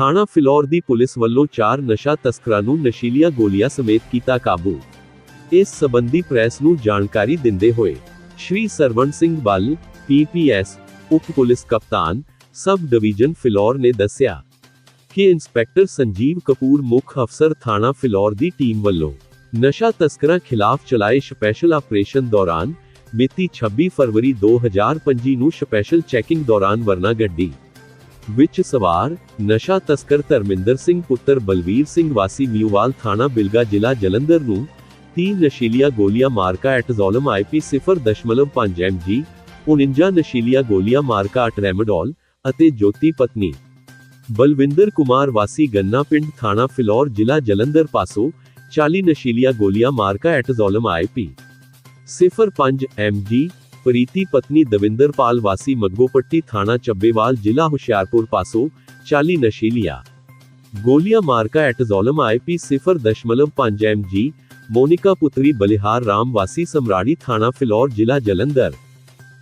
ਥਾਣਾ ਫਿਲੌਰ ਦੀ ਪੁਲਿਸ ਵੱਲੋਂ ਚਾਰ ਨਸ਼ਾ ਤਸਕਰਾਂ ਨੂੰ ਨਸ਼ੀਲੀਆਂ ਗੋਲੀਆਂ ਸਮੇਤ ਕੀਤਾ ਕਾਬੂ। ਇਸ ਸਬੰਧੀ ਪ੍ਰੈਸ ਨੂੰ ਜਾਣਕਾਰੀ ਦਿੰਦੇ ਹੋਏ ਸ਼੍ਰੀ ਸਰਵਣ ਸਿੰਘ ਬੱਲ ਪੀਪੀਐਸ ਉਪ ਪੁਲਿਸ ਕਪਤਾਨ ਸਬ ਡਿਵੀਜ਼ਨ ਫਿਲੌਰ ਨੇ ਦੱਸਿਆ ਕਿ ਇੰਸਪੈਕਟਰ ਸੰਜੀਵ ਕਪੂਰ ਮੁੱਖ ਅਫਸਰ ਥਾਣਾ ਫਿਲੌਰ ਦੀ ਟੀਮ ਵੱਲੋਂ ਨਸ਼ਾ ਤਸਕਰਾਂ ਖਿਲਾਫ ਚਲਾਏ ਸਪੈਸ਼ਲ ਆਪਰੇਸ਼ਨ ਦੌਰਾਨ ਮਿਤੀ 26 ਫਰਵਰੀ 2025 ਨੂੰ ਸਪੈਸ਼ਲ ਚੈਕਿੰਗ ਦੌਰਾਨ ਵਰਨਾ ਗੱਡੀ ਵਿੱਚ ਸਵਾਰ, ਨਸ਼ਾ ਤਸਕਰ ਧਰਮਿੰਦਰ ਸਿੰਘ ਪੁੱਤਰ ਬਲਵੀਰ ਸਿੰਘ ਵਾਸੀ ਮਿਊਵਾਲ ਥਾਣਾ ਬਿਲਗਾ ਜ਼ਿਲ੍ਹਾ ਜਲੰਧਰ ਨੂੰ 30 ਨਸ਼ੀਲੀਆਂ ਗੋਲੀਆਂ ਮਾਰਕਾ ਐਟਜ਼ੋਲਮ ਆਈਪੀ 0.5 ਐਮਜੀ 49 ਨਸ਼ੀਲੀਆਂ ਗੋਲੀਆਂ ਮਾਰਕਾ ਅਟਰੈਮਡੋਲ ਅਤੇ ਜੋਤੀ ਪਤਨੀ। ਬਲਵਿੰਦਰ ਕੁਮਾਰ ਵਾਸੀ ਗੰਨਾ ਪਿੰਡ ਥਾਣਾ ਫਿਲੌਰ ਜ਼ਿਲ੍ਹਾ ਜਲੰਧਰ ਪਾਸੋਂ 40 ਨਸ਼ੀਲੀਆਂ ਗੋਲੀਆਂ ਮਾਰਕਾ ਐਟਜ਼ੋਲਮ ਆਈਪੀ 05 ਐਮਜੀ ਪ੍ਰੀਤੀ ਪਤਨੀ ਦਵਿੰਦਰਪਾਲ ਵਾਸੀ ਮੱਗੋਪੱਟੀ ਥਾਣਾ ਚੱਬੇਵਾਲ ਜ਼ਿਲ੍ਹਾ ਹੁਸ਼ਿਆਰਪੁਰ ਪਾਸੋਂ 40 ਨਸ਼ੀਲੀਆਂ ਗੋਲੀਆਂ ਮਾਰਕਾ ਐਟਜ਼ੋਲਮ ਆਈਪੀ 0.5 ਐਮਜੀ ਮੋਨਿਕਾ ਪੁੱਤਰੀ ਬਲਿਹਾਰ ਰਾਮ ਵਾਸੀ ਸਮਰਾੜੀ ਥਾਣਾ ਫਿਲੌਰ ਜ਼ਿਲ੍ਹਾ ਜਲੰਧਰ।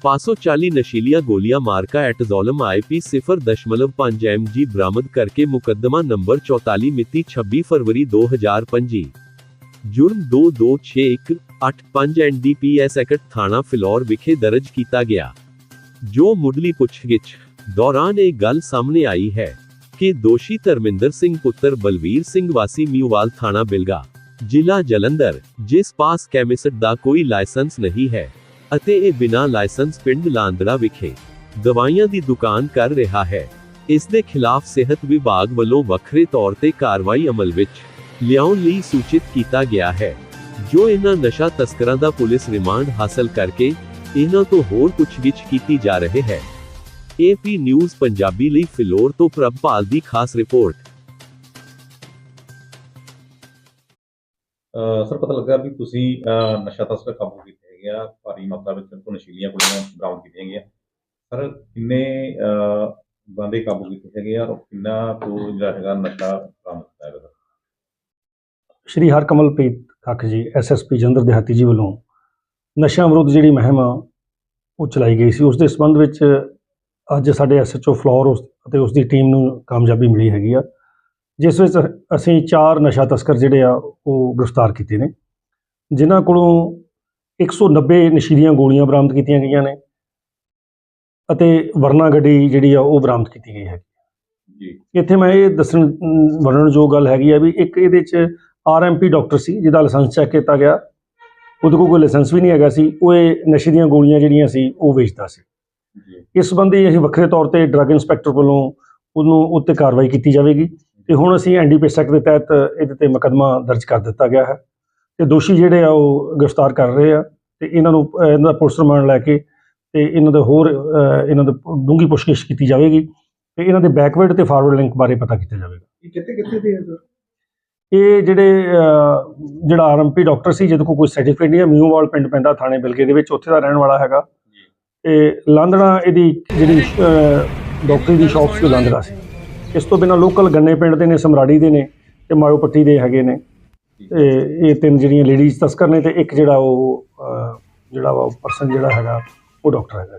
ਪਾਸੋਂ 40 ਨਸ਼ੀਲੀਆਂ ਗੋਲੀਆਂ ਮਾਰਕਾ ਐਟਜ਼ੋਲਮ ਆਈਪੀ 0.5 ਐਮਜੀ ਬਰਾਮਦ ਕਰਕੇ ਮੁਕੱਦਮਾ ਨੰਬਰ 44 ਮਿਤੀ 26 ਫਰਵਰੀ 2025 ਜੁਰਮ 226185 ਐਨਡੀਪੀਐਸ ਐਕਟ ਥਾਣਾ ਫਿਲੌਰ ਵਿਖੇ ਦਰਜ ਕੀਤਾ ਗਿਆ। ਜੋ ਮੁੱਢਲੀ ਪੁੱਛਗਿੱਛ ਦੌਰਾਨ ਇਹ ਗੱਲ ਸਾਹਮਣੇ ਆਈ ਹੈ ਕਿ ਦੋਸ਼ੀ ਧਰਮਿੰਦਰ ਸਿੰਘ ਪੁੱਤਰ ਬਲਵੀਰ ਸਿੰਘ ਵਾਸੀ ਮਿਊਵਾਲ ਥਾਣਾ ਬਿਲਗਾ, ਜ਼ਿਲ੍ਹਾ ਜਲੰਧਰ, ਜਿਸ ਪਾਸ ਕੈਮਿਸਟ ਦਾ ਕੋਈ ਲਾਇਸੈਂਸ ਨਹੀਂ ਹੈ ਅਤੇ ਇਹ ਬਿਨਾਂ ਲਾਇਸੈਂਸ ਪਿੰਡ ਲਾਂਦੜਾ ਵਿਖੇ ਦਵਾਈਆਂ ਦੀ ਦੁਕਾਨ ਕਰ ਰਿਹਾ ਹੈ। ਇਸ ਦੇ ਖਿਲਾਫ ਸਿਹਤ ਵਿਭਾਗ ਵੱਲੋਂ ਵੱਖਰੇ ਤੌਰ ਤੇ ਕਾਰਵਾਈ ਅਮਲ ਵਿੱਚ ਲਿਆਉਣ ਲਈ ਸੂਚਿਤ ਕੀਤਾ ਗਿਆ ਹੈ। ਜੋ ਇਹਨਾਂ ਨਸ਼ਾ ਤਸਕਰਾਂ ਦਾ ਪੁਲਿਸ ਰਿਮਾਂਡ ਹਾਸਲ ਕਰਕੇ ਇਹਨਾਂ ਤੋਂ ਹੋਰ ਪੁੱਛਗਿੱਛ ਕੀਤੀ ਜਾ ਰਹੀ ਹੈ ਏਪੀ ਨਿਊਜ਼ ਪੰਜਾਬੀ ਲਈ ਫਿਲੌਰ ਤੋਂ ਪ੍ਰਭਪਾਲ ਦੀ ਖਾਸ ਰਿਪੋਰਟ ਅਹ ਸਰ ਪਤਾ ਲੱਗਾ ਵੀ ਤੁਸੀਂ ਅਹ ਨਸ਼ਾ ਤਸਕਰ ਕਾਬੂ ਕੀਤੇ ਹੈਗੇ ਆ ਭਾਰੀ ਮਾਤਰਾ ਵਿੱਚ ਤੋਂ ਨਸ਼ੀਲੀਆਂ ਗੋਲੀਆਂ ਬਰਾਮਦ ਕੀਤੀਆਂ ਗਈਆਂ ਸਰ ਕਿੰਨੇ ਅਹ ਬੰਦੇ ਕਾਬੂ ਕੀਤੇ ਹੈਗੇ ਆ ਔਰ ਕਿੰਨਾ ਤੋਂ ਜਿਹੜਾ ਹੈਗਾ ਨਸ਼ਾ ਬਰਾਮਦ ਕੀਤਾ ਹੈਗਾ ਸਰ ਸ਼੍ਰੀ ਹਰਕਮਲਪ੍ਰੀਤ ਕੱਖ ਜੀ ਐਸਐਸਪੀ ਜੰਦਰ ਦਿਹਾਤੀ ਜੀ ਵੱਲੋਂ ਨਸ਼ਿਆਂ ਵਿਰੁੱਧ ਜਿਹੜੀ ਮੁਹਿੰਮ ਉਹ ਚਲਾਈ ਗਈ ਸੀ। ਉਸ ਦੇ ਸੰਬੰਧ ਵਿੱਚ ਅੱਜ ਸਾਡੇ ਐਸਐਚਓ ਫਲੋਰ ਅਤੇ ਉਸ ਦੀ ਟੀਮ ਨੂੰ ਕਾਮਯਾਬੀ ਮਿਲੀ ਹੈਗੀ ਆ। ਜਿਸ ਵਿੱਚ ਅਸੀਂ ਚਾਰ ਨਸ਼ਾ ਤਸਕਰ ਜਿਹੜੇ ਆ ਉਹ ਗ੍ਰਿਫਤਾਰ ਕੀਤੇ ਨੇ। ਜਿਨ੍ਹਾਂ ਕੋਲੋਂ 190 ਨਸ਼ੀਲੀਆਂ ਗੋਲੀਆਂ ਬਰਾਮਦ ਕੀਤੀਆਂ ਗਈਆਂ ਨੇ ਅਤੇ ਵਰਨਾ ਗੱਡੀ ਜਿਹੜੀ ਆ ਉਹ ਬਰਾਮਦ ਕੀਤੀ ਗਈ ਹੈ ਜੀ। ਇੱਥੇ ਮੈਂ ਇਹ ਦੱਸਣ ਅਮ, ਵਰਣਨਯੋਗ ਗੱਲ ਹੈਗੀ ਆ ਵੀ ਇੱਕ ਇਹਦੇ ਚ ਆਰਐਮਪੀ ਡਾਕਟਰ ਸੀ ਜਿਹਦਾ ਲਾਇਸੈਂਸ ਚੈੱਕ ਕੀਤਾ ਗਿਆ। ਉਹਦੇ ਕੋਲ ਕੋਈ ਲਾਇਸੈਂਸ ਵੀ ਨਹੀਂ ਹੈਗਾ ਸੀ। ਉਹ ਇਹ ਨਸ਼ੇ ਦੀਆਂ ਗੋਲੀਆਂ ਜਿਹੜੀਆਂ ਸੀ ਉਹ ਵੇਚਦਾ ਸੀ। ਇਸ ਸੰਬੰਧੀ ਅਸੀਂ ਵੱਖਰੇ ਤੌਰ ਤੇ ਡਰੱਗ ਇੰਸਪੈਕਟਰ ਵੱਲੋਂ ਉਹਨੂੰ ਉੱਤੇ ਕਾਰਵਾਈ ਕੀਤੀ ਜਾਵੇਗੀ। ਤੇ ਹੁਣ ਅਸੀਂ ਐਨਡੀਪੀਐਸ ਐਕਟ ਦੇ ਤਹਿਤ ਇਹਦੇ ਤੇ ਮੁਕੱਦਮਾ ਦਰਜ ਕਰ ਦਿੱਤਾ ਗਿਆ ਹੈ। ਤੇ ਦੋਸ਼ੀ ਜਿਹੜੇ ਆ ਉਹ ਗ੍ਰਿਫਤਾਰ ਕਰ ਰਹੇ ਆ। ਤੇ ਇਹਨਾਂ ਨੂੰ ਇਹਨਾਂ ਦਾ ਪੁਲਿਸ ਰਿਮਾਂਡ ਲੈ ਕੇ ਤੇ ਇਹਨਾਂ ਦੇ ਹੋਰ ਇਹਨਾਂ ਦੇ ਡੂੰਘੀ ਪੁੱਛਗਿੱਛ ਕੀਤੀ ਜਾਵੇਗੀ। ਤੇ ਇਹਨਾਂ ਦੇ ਬੈਕਵਰਡ ਤੇ ਫਾਰਵਰਡ ਲਿੰਕ ਬਾਰੇ ਪਤਾ ਕੀਤਾ ਜਾਵੇਗਾ। ਇਹ ਕਿੱਥੇ ਕਿੱਥੇ ਦੇ ਹੈ ਸਰ? ਇਹ ਜਿਹੜੇ ਜਿਹੜਾ ਆਰਐਮਪੀ ਡਾਕਟਰ ਸੀ ਜਿਹਦੇ ਕੋਲ ਕੋਈ ਸਰਟੀਫਿਕੇਟ ਨਹੀਂ ਹੈ ਮਿਊਵਾਲ ਪਿੰਡ ਪੈਂਦਾ ਥਾਣੇ ਬਿਲਕੇ ਦੇ ਵਿੱਚ ਉੱਥੇ ਦਾ ਰਹਿਣ ਵਾਲਾ ਹੈਗਾ। ਤੇ ਲਾਂਦਣਾ ਇਹਦੀ ਜਿਹੜੀ ਅਹ, ਡਾਕਟਰੀ ਦੀ ਸ਼ਾਪ ਸੀ ਉਹ ਲਾਂਦੜਾ ਸੀ। ਇਸ ਤੋਂ ਬਿਨਾਂ ਲੋਕਲ ਗੰਨੇ ਪਿੰਡ ਦੇ ਨੇ ਸਮਰਾੜੀ ਦੇ ਨੇ ਤੇ ਮਾਇਓਪੱਟੀ ਦੇ ਹੈਗੇ ਨੇ। ਤੇ ਇਹ ਤਿੰਨ ਜਿਹੜੀਆਂ ਲੇਡੀਜ਼ ਤਸਕਰ ਨੇ ਤੇ ਇੱਕ ਜਿਹੜਾ ਉਹ ਜਿਹੜਾ ਵਾ ਪਰਸਨ ਜਿਹੜਾ ਹੈਗਾ ਉਹ ਡਾਕਟਰ ਹੈਗਾ